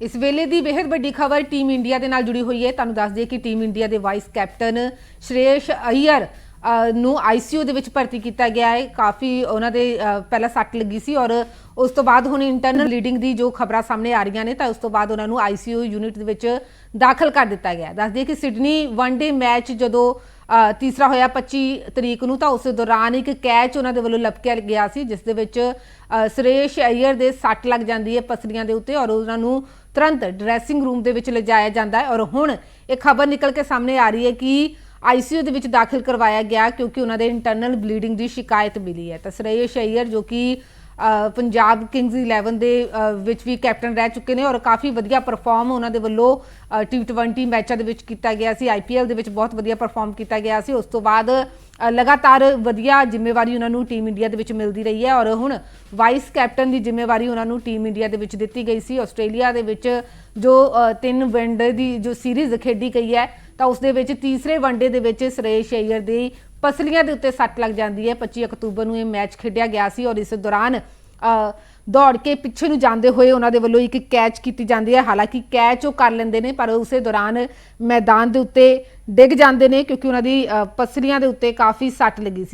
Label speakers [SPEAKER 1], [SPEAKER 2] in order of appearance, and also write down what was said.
[SPEAKER 1] ਇਸ ਵੇਲੇ ਦੀ ਬੇहद ਵੱਡੀ ਖਬਰ ਟੀਮ ਇੰਡੀਆ ਦੇ ਨਾਲ ਜੁੜੀ ਹੋਈ ਹੈ ਤੁਹਾਨੂੰ ਦੱਸ ਦਈਏ ਕਿ ਟੀਮ ਇੰਡੀਆ ਦੇ ਵਾਈਸ ਕੈਪਟਨ ਸ਼੍ਰੇਸ਼ ਅਈਅਰ ਅ, ਨੂੰ ਆਈਸੀਯੂ ਦੇ ਵਿੱਚ ਭਰਤੀ ਕੀਤਾ ਗਿਆ ਹੈ ਕਾਫੀ ਉਹਨਾਂ ਦੇ ਪਹਿਲਾਂ ਸੱਟ ਲੱਗੀ ਸੀ ਔਰ ਉਸ ਤੋਂ ਬਾਅਦ ਹੁਣ ਇੰਟਰਨਲ ਲੀਡਿੰਗ ਦੀ ਜੋ ਖਬਰਾਂ ਸਾਹਮਣੇ ਆ ਰਹੀਆਂ ਨੇ ਤਾਂ ਉਸ ਤੋਂ ਬਾਅਦ ਉਹਨਾਂ ਨੂੰ ਆਈਸੀਯੂ ਯੂਨਿਟ ਦੇ ਵਿੱਚ ਦਾਖਲ ਕਰ ਦਿੱਤਾ ਗਿਆ ਹੈ। ਦੱਸ ਦਈਏ ਕਿ ਸਿਡਨੀ ਵਨਡੇ ਮੈਚ ਜਦੋਂ ਤੀਸਰਾ ਹੋਇਆ 25 ਤਰੀਕ ਨੂੰ ਤਾਂ ਉਸ ਦੌਰਾਨ ਇੱਕ ਕੈਚ ਉਹਨਾਂ ਦੇ ਵੱਲੋਂ ਲਪਕਿਆ ਗਿਆ ਸੀ ਜਿਸ ਦੇ ਵਿੱਚ ਅ, ਸੁਰੇਸ਼ ਅਈਅਰ ਦੇ ਸੱਟ ਲੱਗ ਜਾਂਦੀ ਹੈ ਪਸਲੀਆਂ ਦੇ ਉੱਤੇ ਔਰ ਉਹਨਾਂ ਨੂੰ ਤੁਰੰਤ ਡਰੈਸਿੰਗ ਰੂਮ ਦੇ ਵਿੱਚ ਲਿਜਾਇਆ ਜਾਂਦਾ ਹੈ ਔਰ ਹੁਣ ਇਹ ਖਬਰ ਨਿਕਲ ਕੇ ਸਾਹਮਣੇ ਆ ਰਹੀ ਹੈ ਕਿ ਆਈਸੀਯੂ ਦੇ ਵਿੱਚ ਦਾਖਲ ਕਰਵਾਇਆ ਗਿਆ ਕਿਉਂਕਿ ਉਹਨਾਂ ਦੇ ਇੰਟਰਨਲ ਬਲੀਡਿੰਗ ਦੀ ਸ਼ਿਕਾਇਤ ਮਿਲੀ ਹੈ। ਤਾਂ ਸੁਰੇਸ਼ ਅਈਅਰ ਜੋ ਕਿ ਪੰਜਾਬ ਕਿੰਗਜ਼ 11 ਦੇ ਵਿੱਚ ਵੀ ਕੈਪਟਨ ਰਹਿ ਚੁੱਕੇ ਨੇ ਔਰ ਕਾਫੀ ਵਧੀਆ ਪਰਫਾਰਮ ਉਹਨਾਂ ਦੇ ਵੱਲੋਂ ਟੀ20 ਮੈਚਾਂ ਦੇ ਵਿੱਚ ਕੀਤਾ ਗਿਆ ਸੀ ਆਈਪੀਐਲ ਦੇ ਵਿੱਚ ਬਹੁਤ ਵਧੀਆ ਪਰਫਾਰਮ ਕੀਤਾ ਗਿਆ ਸੀ, ਉਸ ਤੋਂ ਬਾਅਦ ਲਗਾਤਾਰ ਵਧੀਆ ਜ਼ਿੰਮੇਵਾਰੀ ਉਹਨਾਂ ਨੂੰ ਟੀਮ ਇੰਡੀਆ ਦੇ ਵਿੱਚ ਮਿਲਦੀ ਰਹੀ ਹੈ ਔਰ ਹੁਣ ਵਾਈਸ ਕੈਪਟਨ ਦੀ ਜ਼ਿੰਮੇਵਾਰੀ ਉਹਨਾਂ ਨੂੰ ਟੀਮ ਇੰਡੀਆ ਦੇ ਵਿੱਚ ਦਿੱਤੀ ਗਈ ਸੀ, ਆਸਟ੍ਰੇਲੀਆ ਦੇ ਵਿੱਚ ਜੋ ਤਿੰਨ ਵਨਡੇ ਦੀ ਜੋ ਸੀਰੀਜ਼ ਖੇਡੀ ਗਈ ਹੈ ਤਾਂ ਉਸ ਦੇ ਵਿੱਚ ਤੀਸਰੇ ਵਨਡੇ ਦੇ ਵਿੱਚ ਸੁਰੇਸ਼ ਅਈਅਰ ਦੀ ਪਸਲੀਆਂ ਦੇ ਉੱਤੇ ਸੱਟ ਲੱਗ ਜਾਂਦੀ ਹੈ। 25 ਅਕਤੂਬਰ ਨੂੰ ਇਹ ਮੈਚ ਖੇਡਿਆ ਗਿਆ ਸੀ ਔਰ ਇਸ ਦੌਰਾਨ ਦੌੜ ਕੇ ਪਿੱਛੇ ਨੂੰ ਜਾਂਦੇ ਹੋਏ ਉਹਨਾਂ ਦੇ ਵੱਲੋਂ ਇੱਕ ਕੈਚ ਕੀਤੀ ਜਾਂਦੀ ਹੈ। ਹਾਲਾਂਕਿ ਕੈਚ ਉਹ ਕਰ ਲੈਂਦੇ ਨੇ, ਪਰ ਉਸੇ ਦੌਰਾਨ ਮੈਦਾਨ ਦੇ ਉੱਤੇ ਡਿੱਗ ਜਾਂਦੇ ਨੇ ਕਿਉਂਕਿ ਉਹਨਾਂ ਦੀ ਪਸਲੀਆਂ ਦੇ ਉੱਤੇ ਕਾਫੀ ਸੱਟ ਲੱਗੀ ਸੀ।